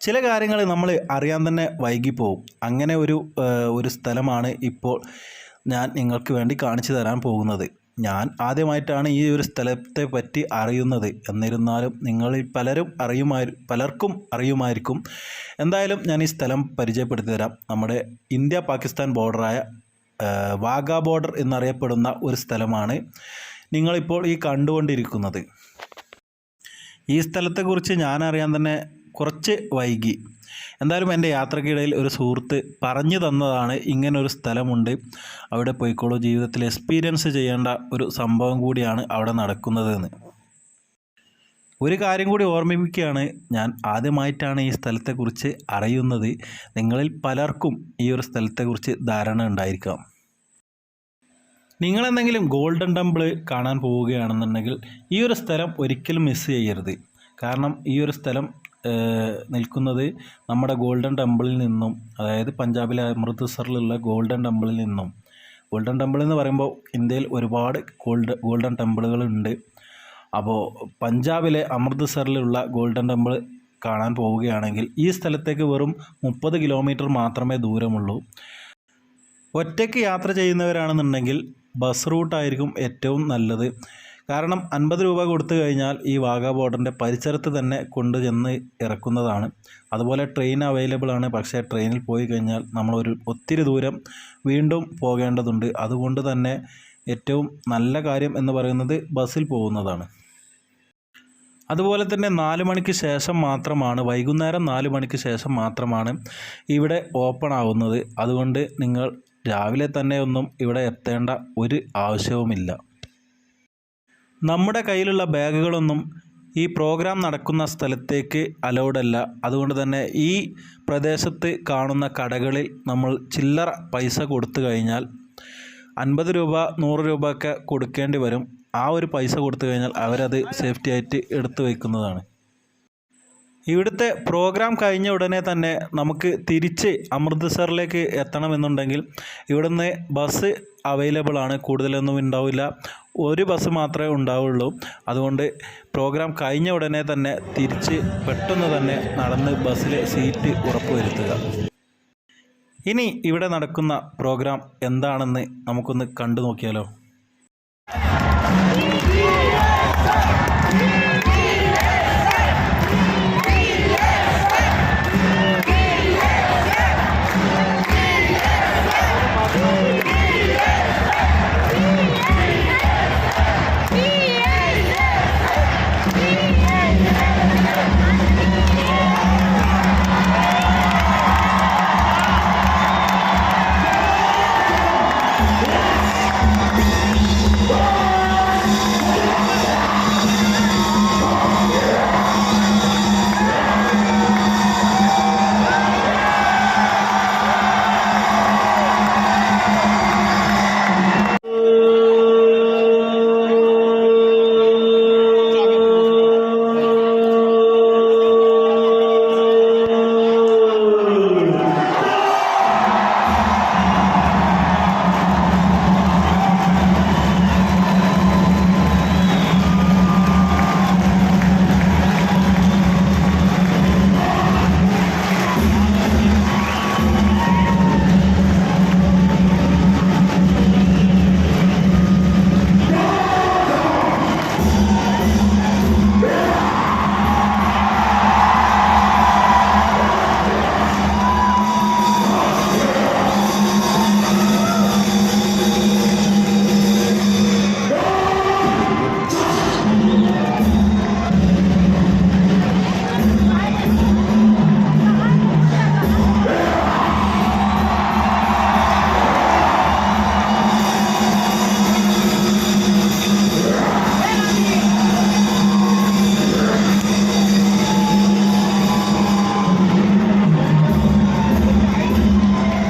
ചില കാര്യങ്ങൾ നമ്മൾ അറിയാൻ തന്നെ വൈകിപ്പോവും. അങ്ങനെ ഒരു ഒരു സ്ഥലമാണ് ഇപ്പോൾ ഞാൻ നിങ്ങൾക്ക് വേണ്ടി കാണിച്ചു തരാൻ പോകുന്നത്. ഞാൻ ആദ്യമായിട്ടാണ് ഈ ഒരു സ്ഥലത്തെ പറ്റി അറിയുന്നത്. എന്നിരുന്നാലും നിങ്ങളിൽ പലരും അറിയുമായി പലർക്കും അറിയുമായിരിക്കും. എന്തായാലും ഞാൻ ഈ സ്ഥലം പരിചയപ്പെടുത്തി തരാം. നമ്മുടെ ഇന്ത്യ പാകിസ്ഥാൻ ബോർഡറായ വാഗ ബോർഡർ എന്നറിയപ്പെടുന്ന ഒരു സ്ഥലമാണ് നിങ്ങളിപ്പോൾ ഈ കണ്ടുകൊണ്ടിരിക്കുന്നത്. ഈ സ്ഥലത്തെക്കുറിച്ച് ഞാൻ അറിയാൻ തന്നെ കുറച്ച് വൈകി. എന്തായാലും എന്റെ യാത്രക്കിടയിൽ ഒരു സുഹൃത്ത് പറഞ്ഞു തന്നതാണ് ഇങ്ങനൊരു സ്ഥലമുണ്ട്. അവിടെ പോയിക്കോളൂ. ജീവിതത്തിൽ എക്സ്പീരിയൻസ് ചെയ്യേണ്ട ഒരു സംഭവം കൂടിയാണ് അവിടെ നടക്കുന്നതെന്ന്. ഒരു കാര്യം കൂടി ഓർമ്മിപ്പിക്കുകയാണ്. ഞാൻ ആദ്യമായിട്ടാണ് ഈ സ്ഥലത്തെക്കുറിച്ച് അറിയുന്നത്. നിങ്ങളിൽ പലർക്കും ഈ ഒരു സ്ഥലത്തെക്കുറിച്ച് ധാരണ ഉണ്ടായിരിക്കാം. നിങ്ങളെന്തെങ്കിലും ഗോൾഡൻ ടെമ്പിൾ കാണാൻ പോവുകയാണെന്നുണ്ടെങ്കിൽ ഈ ഒരു സ്ഥലം ഒരിക്കലും മിസ് ചെയ്യരുത്. കാരണം ഈ ഒരു സ്ഥലം നിൽക്കുന്നത് നമ്മുടെ ഗോൾഡൻ ടെമ്പിളിൽ നിന്നും അതായത് പഞ്ചാബിലെ അമൃത്സറിലുള്ള ഗോൾഡൻ ടെമ്പിളിൽ നിന്നും. ഗോൾഡൻ ടെമ്പിൾ എന്ന് പറയുമ്പോൾ ഇന്ത്യയിൽ ഒരുപാട് ഗോൾഡ് ഗോൾഡൻ ടെമ്പിളുകളുണ്ട് അപ്പോൾ പഞ്ചാബിലെ അമൃത്സറിലുള്ള ഗോൾഡൻ ടെമ്പിൾ കാണാൻ പോവുകയാണെങ്കിൽ ഈ സ്ഥലത്തേക്ക് വെറും മുപ്പത് കിലോമീറ്റർ മാത്രമേ ദൂരമുള്ളൂ. ഒറ്റയ്ക്ക് യാത്ര ചെയ്യുന്നവരാണെന്നുണ്ടെങ്കിൽ ബസ് റൂട്ടായിരിക്കും ഏറ്റവും നല്ലത്. കാരണം അൻപത് രൂപ കൊടുത്തു കഴിഞ്ഞാൽ ഈ വാഗാ ബോർഡറിന്റെ പരിസരത്ത് തന്നെ കൊണ്ടു ചെന്ന് ഇറക്കുന്നതാണ്. അതുപോലെ ട്രെയിൻ അവൈലബിൾ ആണ്. പക്ഷേ ട്രെയിനിൽ പോയി കഴിഞ്ഞാൽ നമ്മളൊരു ഒത്തിരി ദൂരം വീണ്ടും പോകേണ്ടതുണ്ട്. അതുകൊണ്ട് തന്നെ ഏറ്റവും നല്ല കാര്യം എന്ന് പറയുന്നത് ബസ്സിൽ പോകുന്നതാണ്. അതുപോലെ തന്നെ നാല് മണിക്ക് ശേഷം മാത്രമാണ് വൈകുന്നേരം നാല് മണിക്ക് ശേഷം മാത്രമാണ് ഇവിടെ ഓപ്പൺ ആവുന്നത്. അതുകൊണ്ട് നിങ്ങൾ രാവിലെ തന്നെ ഒന്നും ഇവിടെ എത്തേണ്ട ഒരു ആവശ്യവുമില്ല. നമ്മുടെ കയ്യിലുള്ള ബാഗുകളൊന്നും ഈ പ്രോഗ്രാം നടക്കുന്ന സ്ഥലത്തേക്ക് അലൗഡല്ല അതുകൊണ്ട് തന്നെ ഈ പ്രദേശത്ത് കാണുന്ന കടകളിൽ നമ്മൾ ചില്ലറ പൈസ കൊടുത്തു കഴിഞ്ഞാൽ അൻപത് രൂപ നൂറ് രൂപ ഒക്കെ കൊടുക്കേണ്ടി വരും. ആ ഒരു പൈസ കൊടുത്തു കഴിഞ്ഞാൽ അവരത് സേഫ്റ്റി ആയിട്ട് എടുത്തു വയ്ക്കുന്നതാണ്. ഇവിടുത്തെ പ്രോഗ്രാം കഴിഞ്ഞ ഉടനെ തന്നെ നമുക്ക് തിരിച്ച് അമൃത്സറിലേക്ക് എത്തണമെന്നുണ്ടെങ്കിൽ ഇവിടുന്ന് ബസ് അവൈലബിൾ ആണ്. കൂടുതലൊന്നും ഉണ്ടാവില്ല. ഒരു ബസ് മാത്രമേ ഉണ്ടാവുള്ളൂ. അതുകൊണ്ട് പ്രോഗ്രാം കഴിഞ്ഞ ഉടനെ തന്നെ തിരിച്ച് പെട്ടെന്ന് തന്നെ നടന്ന് ബസ്സിലെ സീറ്റ് ഉറപ്പുവരുത്തുക. ഇനി ഇവിടെ നടക്കുന്ന പ്രോഗ്രാം എന്താണെന്ന് നമുക്കൊന്ന് കണ്ടു നോക്കിയാലോ